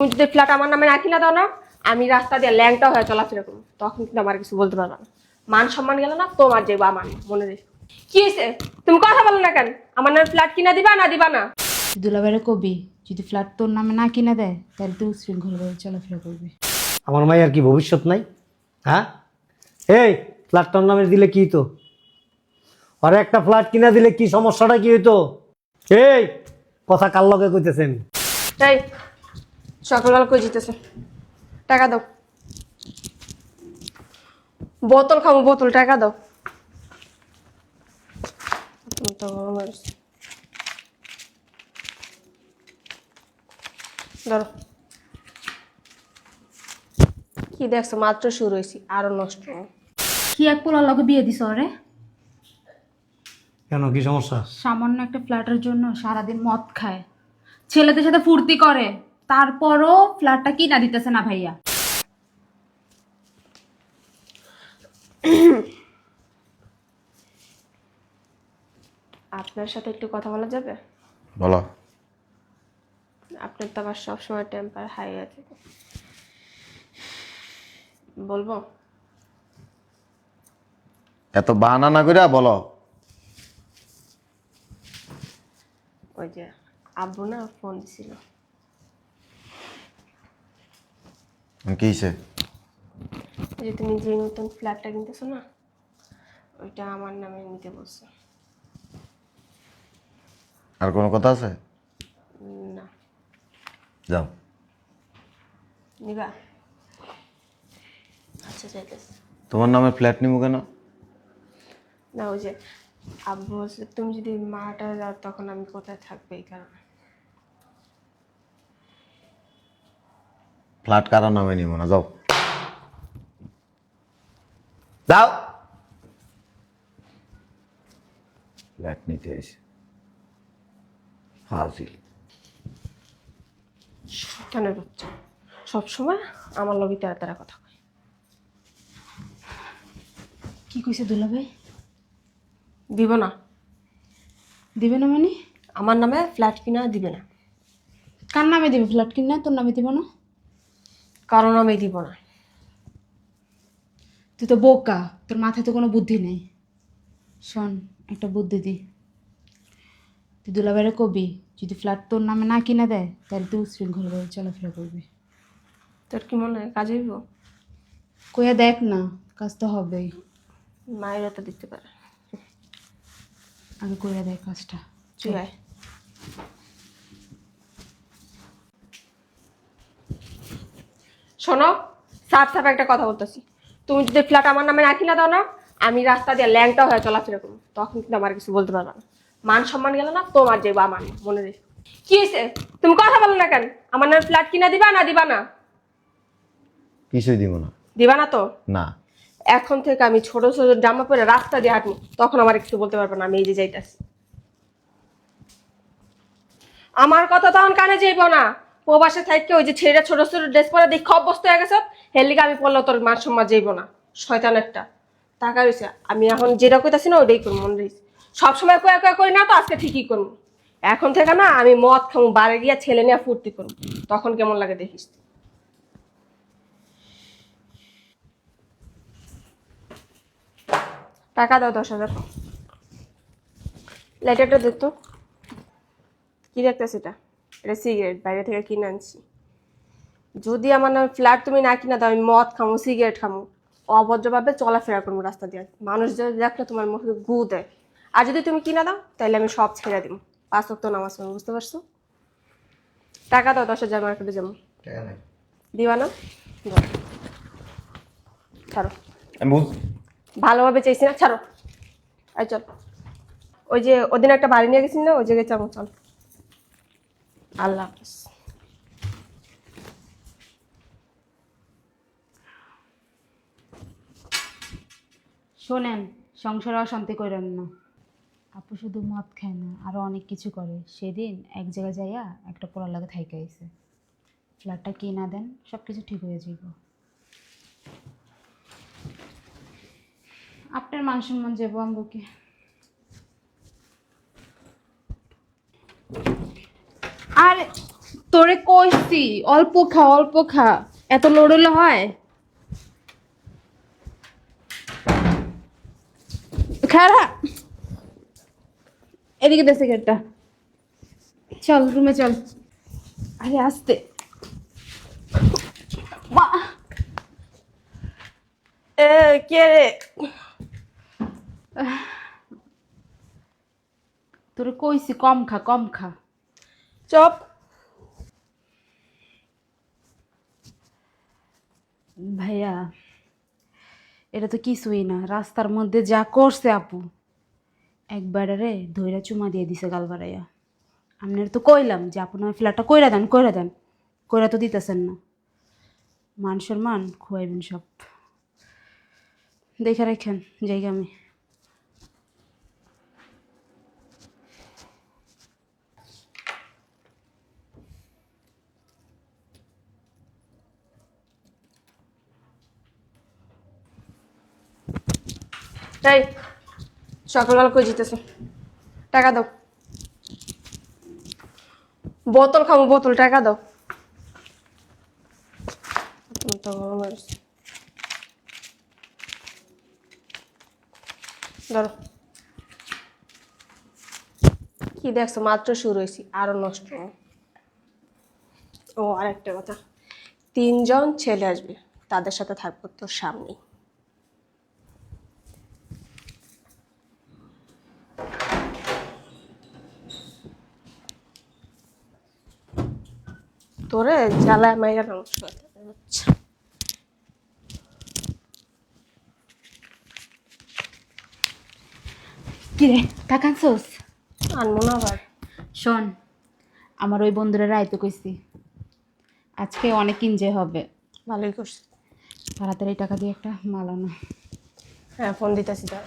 তুমি যদি ফ্ল্যাট আমার নামে রাখি না কিনা দাও না আমি রাস্তা দিয়ে ল্যাংটা হয়ে চলাফেরা করব। তখন কিন্তু আমার কিছু বলতে পারবে না। মান সম্মান গেল না তোমার যাইবো আমার মনে রেখো। কি হয়েছে? তুমি কথা বলো না কেন? আমার নামে ফ্ল্যাট কিনা দিবা না দিবা না? দুলাভাইরে কবি যদি ফ্ল্যাট তোর নামে না কিনে দেয় তাহলে তুই উশৃঙ্খলভাবে চলাফেরা করবি। আমার মায়ের কি ভবিষ্যৎ নাই? হ্যাঁ? এই ফ্ল্যাটটার নামে দিলে কি তো আর একটা ফ্ল্যাট কিনা দিলে কি সমস্যাটা কি হইতো? এই কথা কার লগে কইতেছেন? এই সকালবেলা কই জিতেছে টাকা দাও। বোতল খাব বোতল টাকা দাও। ধরো। কি দেখছ? মাত্র শুরু হয়েছি আরও নষ্ট কি এক পোলার লগে বিয়ে দিস রে কেন? কি সমস্যা? সামান্য একটা ফ্ল্যাটের জন্য সারাদিন মদ খায়। ছেলেদের সাথে ফুর্তি করে। তারপরও ফ্ল্যাটটা কিনা দিতেছে না ভাইয়া? আপনার সাথে একটু কথা বলা যাবে? বলো। আপনার তো আবার সবসময় টেম্পার হাই আছে বলব? এত বাহানা না করে বলো। ওই যে আব্বু না ফোন দিছিল। কি যে তুমি যে নতুন ফ্ল্যাটটা কিনতেছো না ওইটা আমার নামে নিতে বলছো। আর কোনো কথা আছে? না। যাও। নিবা? আচ্ছা যাইতেছে। তোমার নামে ফ্ল্যাট নিবো কেন? না ওই যে আব্বু বলছে তুমি যদি মাটা যাও তখন আমি কোথায় থাকব এই কারণে। ফ্ল্যাট কারও নামে নিবো না? যাও। যাও। ফ্ল্যাট নিতে এসে হাজির। শয়তানের বাচ্চা? সবসময় আমার লবি তারা তারা কথা কয়। কি কইছে দুলাভাই দিব না। দিবে না মানে? আমার নামে ফ্ল্যাট কিনা দিবে না। কার নামে দিবে? ফ্ল্যাট কিনা তোর নামে দিব না? কারণ আমি দিব না। তুই তো বোকা তোর মাথায় তো কোনো বুদ্ধি নেই। শোন একটা বুদ্ধি দি। তুই দুলাভাইরে কবি যদি ফ্ল্যাট তোর নামে না কিনে দেয় তাহলে তুই উশৃঙ্খলভাবে চলাফেরা করবি। তোর কি মনে হয় কাজে হইব? কইয়া দেখ না কাজ তো হবেই। মায়েরা তো দিতে পারে। আগে কইয়া দেখ কাজটা। তুই শোনো সাফ সাফ একটা কথা বলতেছি। তুমি যদি ফ্ল্যাট আমার নামে রাখি না দাও না আমি রাস্তা দিয়ে ল্যাংটা হয়ে চলাফেরা করব। তখন কিন্তু আমার কিছু বলতে পারবে না। মান সম্মান গেল না তোমার আমার না, মনে রেখো। কি হয়েছে? তুমি কথা বলো না কেন? আমার নামে ফ্ল্যাট কিনা দিবা না দিবা না? কিছুই দিব না। দিবা না তো? না। এখন থেকে আমি ছোট ছোট জামা পরে রাস্তা দিয়ে হাঁটবো। তখন আমার কিছু বলতে পারবে না আমি এই যে যাইতাছি। আমার কথা তখন কানে যাইব না। প্রবাসে থাকতে ওই যে ছেলেরা ছোট ছোট ড্রেস পরে দেখে অভ্যস্ত হয়ে গেছে হেলিকে আমি পড়লে তোর মার সম্মান যাইব না। শয়তান একটা। টাকা রয়েছে আমি এখন যেটা কইতাছি না, ওইটাই করব, মনে রয়েছে সবসময় কয়া কয়া করি না তো, আজকে ঠিকই করব। এখন থেকে না, আমি মদ খাব বারে গিয়া ছেলে নিয়ে ফুর্তি করব। তখন কেমন লাগে দেখিস টাকা দাও দশ হাজার। লাইটারটা দেখতো কি দেখতেছে এটা? এটা সিগারেট বাইরে থেকে কিনে আনছি। যদি আমার নামে ফ্ল্যাট তুমি না কিনা দাও আমি মদ খামো সিগারেট খামো অভদ্রভাবে চলাফেরা করব রাস্তা দিয়ে। মানুষ যদি দেখলে তোমার মুখে গু দেয় আর যদি তুমি কিনা দাও তাহলে আমি সব ছেড়ে দিব। পাঁচ ওয়াক্ত নামাজ পড়ব বুঝতে পারছ? টাকা দাও দশ হাজার মার্কেটে যাব। দিবা না ছাড়ো। ভালোভাবে চাইছি না ছাড়ো। আর চল। ওই যে ওদিন একটা বাড়ি নিয়ে গেছিস না ওই জায়গায় যাব চল। আল্লাহ হাফিজ। শোনেন, সংসারে অশান্তি করেন না। আপু শুধু মদ খায় না আরও অনেক কিছু করে। সেদিন এক জায়গায় যাইয়া একটা পোড়ার লাগে থাইকে আইছে। ফ্ল্যাটটা কিনা দেন সব কিছু ঠিক হয়ে যাইব। আপনার মান সম্মান যাব আম্বুকে আর তোরে কইছি, অল্প খা অল্প খা। এত লড়লে হয়? খারা। এদিকে দে সিগারেটটা। চল, রুমে চল। আরে, আসতে। এ, কে রে? তোরে কইছি, কম খা কম খা। চপ। ভাইয়া, এটা তো কিছুই না, রাস্তার মধ্যে যা করছে আপু। একবারে রে ধইরা চুমা দিয়ে দিছে গাল বাড়াইয়া আপনার তো কইলাম যে আপনার ফ্ল্যাটটা কইরা দেন কইরা দেন। কইরা তো দিতেছেন না। মান সম্মান, খুয়াইবেন সব। দেখে রাখেন, জায়গা আমি। এই, সকালবেলা কই জিতেছ টাকা দাও। বোতল খাব, বোতল, টাকা দাও। ধরো। কি দেখছ? মাত্র শুরু হয়েছি, আরও নষ্ট। ও, আরেকটা কথা। তিনজন ছেলে আসবে, তাদের সাথে থাকব তোর সামনেই। তোরে জ্বালায় মাইরা নষ্ট আচ্ছা কি রে টাকা আনছোস? আনব না আবার। শোন আমার ওই বন্ধুরা রাইতে কইছি আজকে অনেক এনজয় হবে। ভালোই করছিস তাড়াতাড়ি টাকা দিয়ে একটা মাল আনো। হ্যাঁ ফোন দিতেছি তার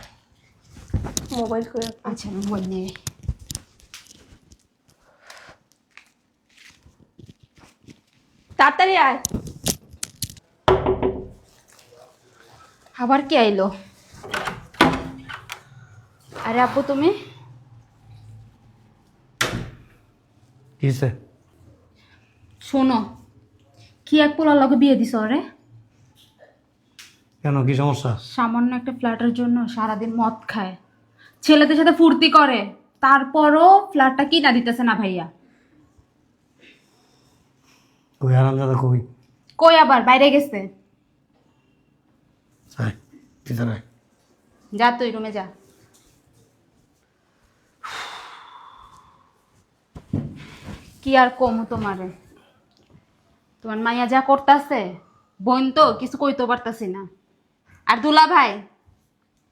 মোবাইল করে আচ্ছা মোবাইল নিয়ে তাড়াতাড়ি আয়। আবার কি আইলো? আরে আপু তুমি? কিসে শোনো কি এক পোলার লগে বিয়ে দিছ রে কেন কি সমস্যা? সামান্য একটা ফ্ল্যাটের জন্য সারাদিন মদ খায়। ছেলেদের সাথে ফুর্তি করে তারপরও ফ্ল্যাটটা কিনা দিতেছে না ভাইয়া। কই আরাম দাদা কই? কই আবার? বাইরে গেছে। আয় ভিতরে আয়। যা তুই রুমে যা। কি আর কমু তোমারে? তোমার মাইয়া যা করতেছে বোন তো কিছু কইতে পারতাছি না। আর দুলা ভাই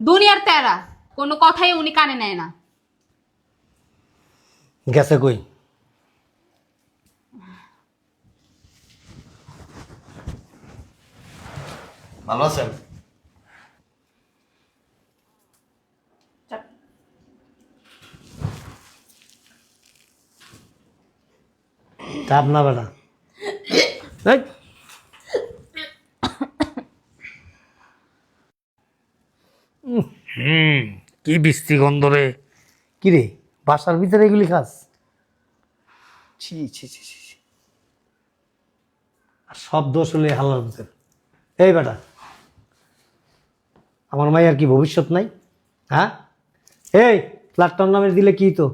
দুনিয়ার তেরা কোনো কথাই উনি কানে নেয় না। গেছে কই? ভালো আছেন? চাপ না বেটা। উম, হুম কি বৃষ্টি গন্ধ রে। কি রে বাসার ভিতরে এগুলি খাস? ছি ছি ছি ছি। আর সব দোষ হলে হালার ভিতরে। এই বেটা আমার মাই আর কি ভবিষ্যৎ নাই? হ্যাঁ? এই ফ্ল্যাটটার নামে দিলে কি তো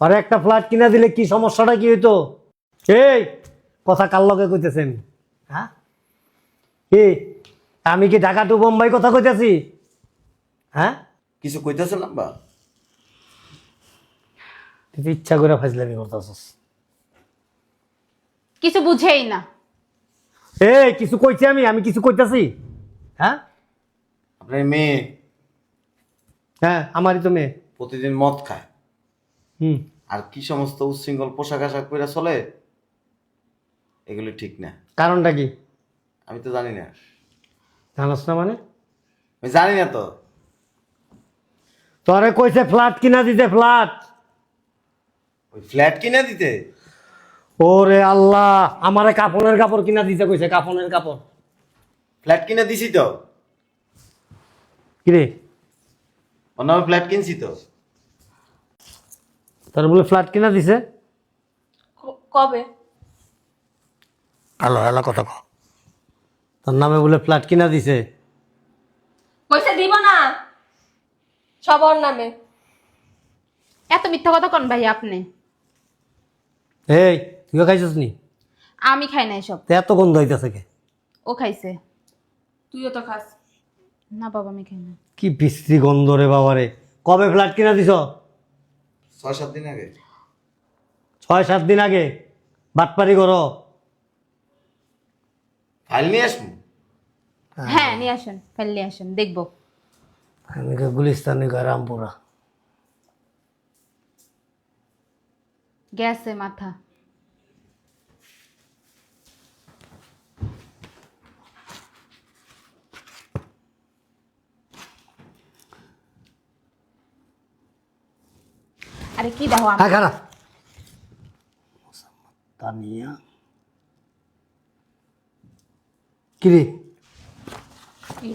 আর একটা ফ্ল্যাট কিনা দিলে কি সমস্যাটা কি হইতো? এই কথা কার লগে কইতেছে আমি হ্যাঁ? কি আমি কি ঢাকা টু বোম্বাই কথা কইতেছি? হ্যাঁ? কিছু কইতেছেন আব্বা? তুই ইচ্ছা করে ফাইজলামি করতেছিস। কিছু বুঝেই না। এই কিছু কইছি আমি আমি কিছু কইতাছি? হ্যাঁ? আপনার মেয়ে। হ্যাঁ আমারই তো মেয়ে। প্রতিদিন মদ খায়। হুম। আর কি সমস্ত উচ্ছৃঙ্খল পোশাক আশাক করে চলে এগুলি ঠিক না। কারণটা কি? আমি তো জানি না। জানাস না মানে? আমি জানি না তো। তোরে কইছে ফ্ল্যাট কিনা দিতে ফ্ল্যাট। ওই ফ্ল্যাট কিনে দিতে? ওরে আল্লাহ আমারে কাপড়ের কাপড় কিনা দিতে কইছে কাপড়ের কাপড়। ফ্ল্যাট কিনে দিছি তো? কিরে? ওর নামে ফ্ল্যাট কিনছি তো। তোর বলে ফ্ল্যাট কিনা দিছে? কবে? আলো আলো কথা কও তোর নামে বলে ফ্ল্যাট কিনা দিছে। কইছে দিব না। সব ওর নামে। এত মিথ্যা কথা কন ভাই আপনি। এই তুইও খাইছিস নি? আমি খাই না এসব। তো এত গন্ধ হইতেছে কে? ও খাইছে। তুইও তো খাস। না বাবা আমি খাই না। কি বিশ্রী গন্ধ রে বাবারে কবে ফ্ল্যাট কিনা দিছ? ছয় সাত দিন আগে। ছয় সাত দিন আগে? বাটপারি করো। ফাইল নিয়ে আসব? হ্যাঁ। নিয়ে আসেন ফেল নিয়ে আসেন দেখব। আমি কে গুলিস্তানি রামপুরা গেছে মাথা। আরে কি দেখো হ্যাঁ খারাপ তানিয়া। কিরে? কি?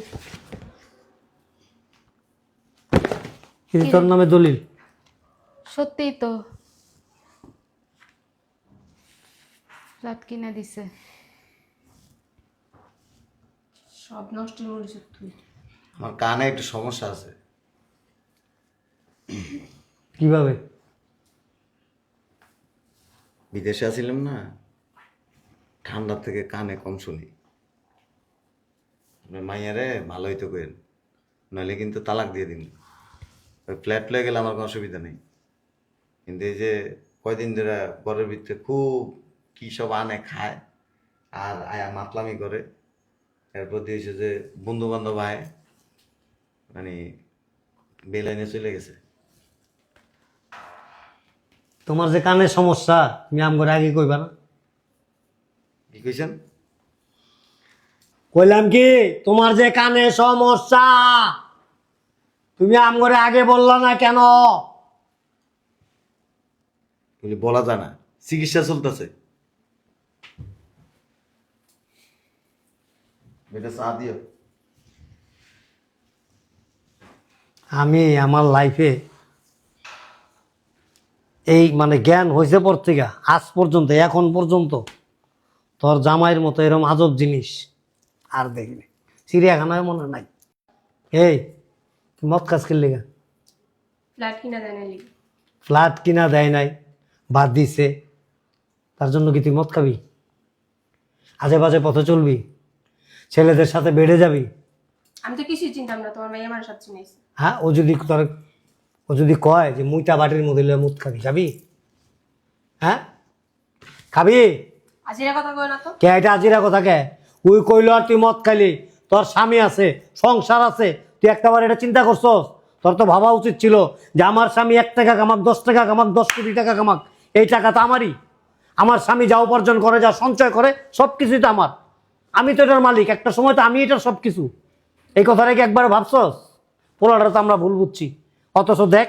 কিরে তোর নামে দলিল। সত্যিই তো। ফ্ল্যাট কিনে দিছে। সব নষ্ট করেছিস তুই। আমার কানে একটু সমস্যা আছে। কীভাবে? বিদেশে আছিলাম না, ঠান্ডা থেকে কানে কম শুনি। মাইয়ারে ভালোই তো করেন নইলে কিন্তু তালাক দিয়ে দিন। ওই ফ্ল্যাট লয়ে গেলে আমার কোনো অসুবিধা নেই। কিন্তু এই যে কয়দিন ধরে ঘরের ভিতরে খুব কি সব আনে, খায়, আর আয়া মাতলামি করে এরপর দিয়েছে যে বন্ধু বান্ধব আয় মানে বেলাইনে চলে গেছে। তোমার যে কানের সমস্যা তুমি আম করে আগে কইবা না। কি কইছেন? কইলাম কি তোমার যে কানে সমস্যা তুমি আম করে আগে বললা না কেন? বলি বলা যায় না। চিকিৎসা চলতেছে। এটা চা দিও। আমি আমার লাইফে এই মানে জ্ঞান হয়েছে পর থেকে আজ পর্যন্ত এখন পর্যন্ত তোর জামাইয়ের মতো এরকম আজব জিনিস আর দেখিনি। চিড়িয়াখানায় মনে নাই। এই মদ কাজ করলি গা ফ্ল্যাট কিনা দেয় না ফ্ল্যাট কিনা দেয় নাই বাদ দিছে। তার জন্য কি তুই মদ খাবি? আজে বাজে পথে চলবি? ছেলেদের সাথে বেড়ে যাবি? আমি তো কিছুই চিনতাম না তোমার ভাই আমার সাথে হ্যাঁ ও যদি তোর ও যদি কয় যে মুইটা বাটির মধ্যে লইয়া মুদ খাবি খাবি হ্যাঁ? খাবি? আজ এরা কথা কয় না তো? কে এটা আজিরা কথা কে? ওই কইল আর তুই মদ খাইলি তোর স্বামী আছে সংসার আছে তুই একটাবার এটা চিন্তা করছস? তোর তো ভাবা উচিত ছিল যে আমার স্বামী এক টাকা কামাক দশ টাকা কামাক দশ কোটি টাকা কামাক এই টাকা তো আমারই। আমার স্বামী যা উপার্জন করে যা সঞ্চয় করে সব কিছুই তো আমার। আমি তো এটার মালিক একটা সময় তো আমি এটার সব কিছু এই কথাটা কি একবার ভাবছস? পোলাটা তো আমরা ভুল বুঝছি। অথচ দেখ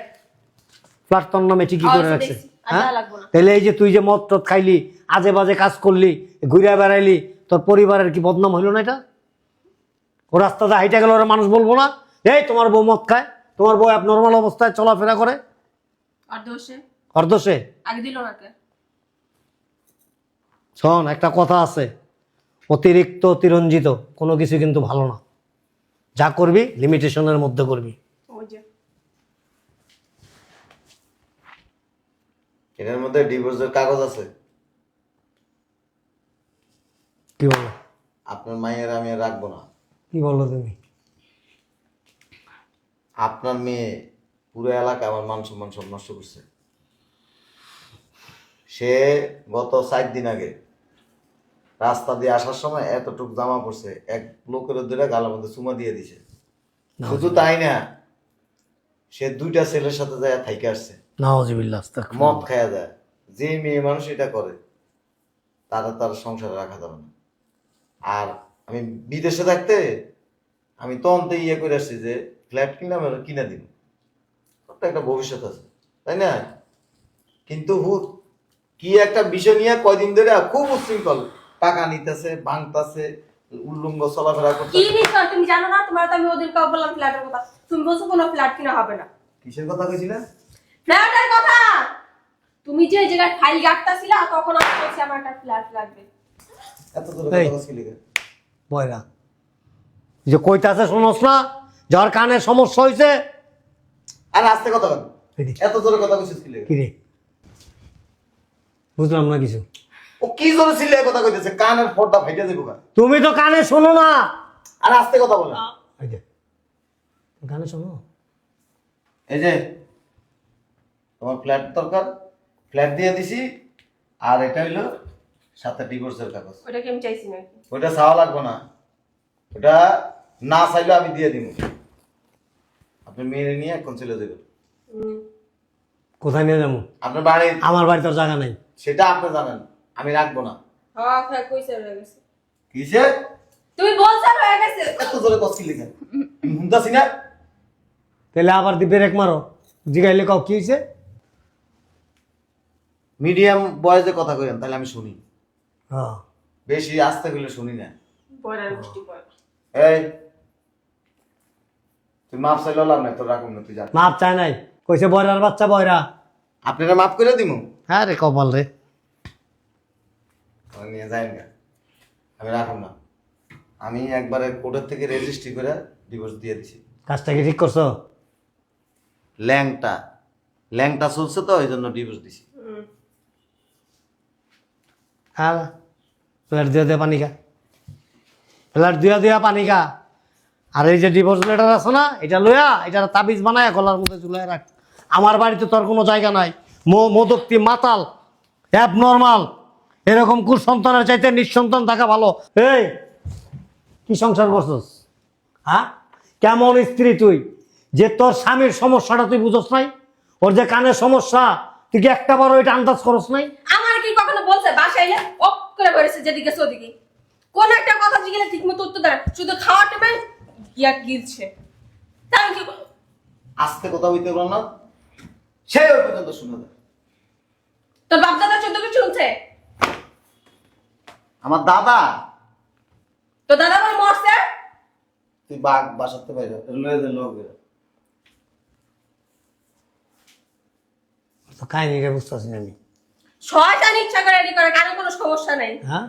ফ্ল্যাট তোর নামে ঠিকই করে রাখছে হ্যাঁ। তাহলে এই যে তুই যে মদ টদ খাইলি আজে বাজে কাজ করলি ঘুরে বেড়াইলি তোর পরিবারের কি বদনাম হইল না এটা? ও রাস্তাতে হাইটে গেল ওরা মানুষ বলব না? এই তোমার বউ মদ খায় তোমার বউ নর্মাল অবস্থায় চলাফেরা করে। কে শোন একটা কথা আছে অতিরিক্ত অতিরঞ্জিত কোনো কিছু কিন্তু ভালো না। যা করবি লিমিটেশনের মধ্যে করবি ওই যে এটার মধ্যে ডিভোর্সের কাগজ আছে। কি বলো? আপনার মায়ের আমি আর রাখব না। কি বলো তুমি? আপনার মেয়ে পুরো এলাকা আমার মান সম্মান সব নষ্ট করছে। সে গত চার দিন আগে রাস্তা দিয়ে আসার সময় এতটুক জামা পড়ছে এক লোকের ধরে গালের মধ্যে চুমা দিয়ে দিছে। শুধু তাই না সে দুইটা ছেলের সাথে যায় থাইকে আসছে। মদ খায়া যায় যে মেয়ে মানুষ এটা করে তারা তার সংসারে রাখা যাবে না। আর আমি বিদেশে থাকতে আমি তন্তে ইয়ে করে আসছি যে ফ্ল্যাট কিনে আমি কিনে দিব। তোর একটা ভবিষ্যৎ আছে তাই না? কিন্তু হুট কি একটা বিষয় নিয়ে কয়দিন ধরে খুব উশৃঙ্খল টাকা নিতেছে ভাঙতাছে উল্লুঙ্গ চলাফেরা কি করতেছে তুমি জানো না? তোমার তো আমি ওদের কাউ বললাম ফ্ল্যাটের কথা। তুমি বলছো কোনো ফ্ল্যাট কিনা হবে না। কিসের কথা কইছিলেন ফ্ল্যাটের কথা? তুমি যে জায়গায় ফাইল গাঁটতাছিলা তখন আমি বলছি আমার একটা ফ্ল্যাট লাগবে। এত জোরে এই। কথা বলছিলি কেন? বয়রা যে কইতাছে শোনস না যার কানে সমস্যা হয়েছে আরে আস্তে কথা বল। এদিকে। এত জোরে কথা বলছিস কি লেগে? কি রে? বুঝলাম না কিছু। ও কি জোরে ছিলে কথা কইতেছে? কানের ফোরটা ফাইটে যাব গা। তুমি তো কানে শোনো না। আর আস্তে কথা বলে। এই যে, কানে শোনো? এই যে তোমার ফ্ল্যাট দরকার। ফ্ল্যাট দিয়ে দিছি আর এটা হইল সাথে ডিভোর্সের কাগজ। ওটা কি আমি চাইছি নাকি ওইটা চাওয়া লাগবে না। ওটা না চাইলে আমি দিয়ে দিব আপনি মেয়ে নিয়ে এখন চলে যাবেন। কোথায় নিয়ে যাব? আপনার বাড়ি? আমার বাড়িতে তো জায়গা নাই। সেটা আপনি জানেন আমি রাখব না। হ্যাঁ হ্যাঁ কইছে রয়ে গেছে। কিসে? তুমি বলছো রয়ে গেছে। এত জোরে কষ্ট লিখেন শুনতাছি না। তাহলে আবার দি ব্রেক মারো। জিগাইলে কাউ কি হয়েছে মিডিয়াম বয়সে কথা কইেন তাহলে আমি শুনি। হ্যাঁ। বেশি আস্তে হইলে শুনি না। এই তুই মাপ চাইলে লাভ নাই তোর রাখুন না তুই যা মাপ চায় নাই। কইছে বয়রার বাচ্চা বয়রা। আপনারা মাফ করে দিমু? হ্যাঁ রে কপাল রে। আমি নিয়ে যাই না। আমি রাখুন না। আমি একবারে কোর্টের থেকে রেজিস্ট্রি করে ডিভোর্স দিয়ে দিছি। কাজটা কি ঠিক করছ? ল্যাংটা। ল্যাংটা চলছে তো ওই জন্য ডিভোর্স দিছি। হ্যাঁ প্লেট দিয়ে দিয়ে পানি খা। প্লেট দিয়া দিয়া পানি আর এই যে ডিভোর্স লেটার আছে না, এটা লইয়া এটা তাবিজ বানায় গলার মধ্যে ঝুলাই রাখ। আমার বাড়িতে তোর কোনো জায়গা নাই। মো মোদকটি মাতাল অ্যাব নর্মাল এরকম কুসন্তানের চাইতে নিঃসন্তান থাকা ভালো। এই, কি সংসার করছস? হ্যাঁ? কেমন স্ত্রী তুই? যে তোর স্বামীর সমস্যাটা তুই বুঝস নাই? ওর যে কানের সমস্যা, তুই কি একটা বারো এটা আন্দাজ করস নাই? বলছে বাসায় এলে অপ করে বেড়েছে যেদিকে সেদিকে। কোন একটা কথা জিগেলে ঠিক মতো উত্তর দেয় শুধু খাওয়ার টাইমে গিয়া গিলছে। তা আমি কি আস্তে কথা হইতে পারো না। সে ওই পর্যন্ত শুনে দেয় তোর বাপ দাদা চোদ্দ কিছু শুনছে? আমার দাদা? তোর দাদা বলে মরছে? তুই বাঘ বাসাতে দে লোক। তো কাহিনিটা বুঝতেছি না আমি। শয়তান ইচ্ছা করে এডি করে কারও কোনো সমস্যা নাই। হ্যাঁ?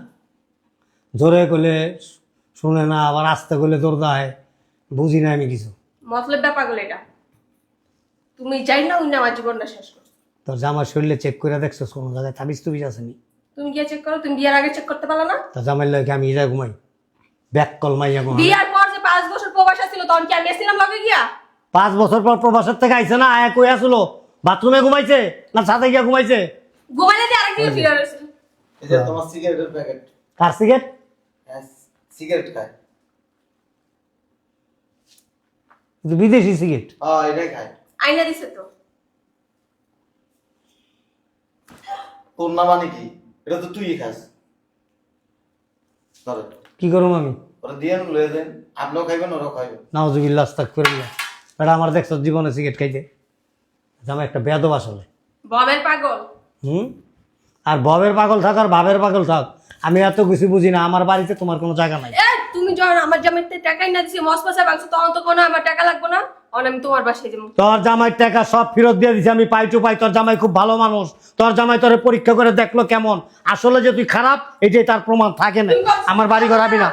জোরে করলে শুনে না আবার আস্তে করলে তোর দেয়। বুঝি না আমি কিছু। মতলব ব্যাপারগুলো এটা। তুমি যাই না উনি আমার জীবনটা শেষ করো। তোর জামার শরীরে চেক করে দেখছ কোনো জায়গায় তাবিজ তুবিজ আসেনি তুমি গিয়ে চেক করো তুমি বিয়ের আগে চেক করতে পারল না? তোর জামাই লাগে আমি যা ঘুমাই? ব্যাক কল মাইয়া ঘুমাই বিয়ার পর যে পাঁচ বছর প্রবাসা ছিল তখন কি আমি এসেছিলাম লগে গিয়া? পাঁচ বছর পর প্রবাসের থেকে আইছে না আয়া কই আসলো? বাথরুমে ঘুমাইছে না ছাদে গিয়া ঘুমাইছে? আরেকদিকে ফিরে রয়েছে এই যে তোমার সিগারেটের প্যাকেট কার সিগারেট সিগারেট খায়। কিন্তু বিদেশি সিগারেট হ্যাঁ এটাই খায়। আইনা দিছে তো। তোর না মানে কি? এটা তো তুই খাস। ধরে। কি করুম আমি? ওরা দিয়ে লয়ে দেন আপনিও খাইবেন ওরাও খাইবেন নাওজুবিল্লাহ আস্তাক করে এটা আমার দেখছ জীবনে সিগারেট খাইতে? জামা একটা বেদব আসলে। ববের পাগল। হুম? আর ববের পাগল থাক আর বাবের পাগল থাক। আমি এত কিছু বুঝি না আমার বাড়িতে তোমার কোনো জায়গা নাই। এ তুমি যখন আমার জামাইতে টাকাই না দিছে মস বাংছো তখন তো কোনো আমার টাকা লাগবে না। অন আমি তোমার বাসায় যাব। তোর জামাই টাকা সব ফেরত দিয়ে দিছি আমি পাই টু পাই তোর জামাই খুব ভালো মানুষ। তোর জামাই তোরে পরীক্ষা করে দেখল কেমন? আসলে যে তুই খারাপ এটাই তার প্রমাণ থাকে না। আমার বাড়ি ঘর আবি না।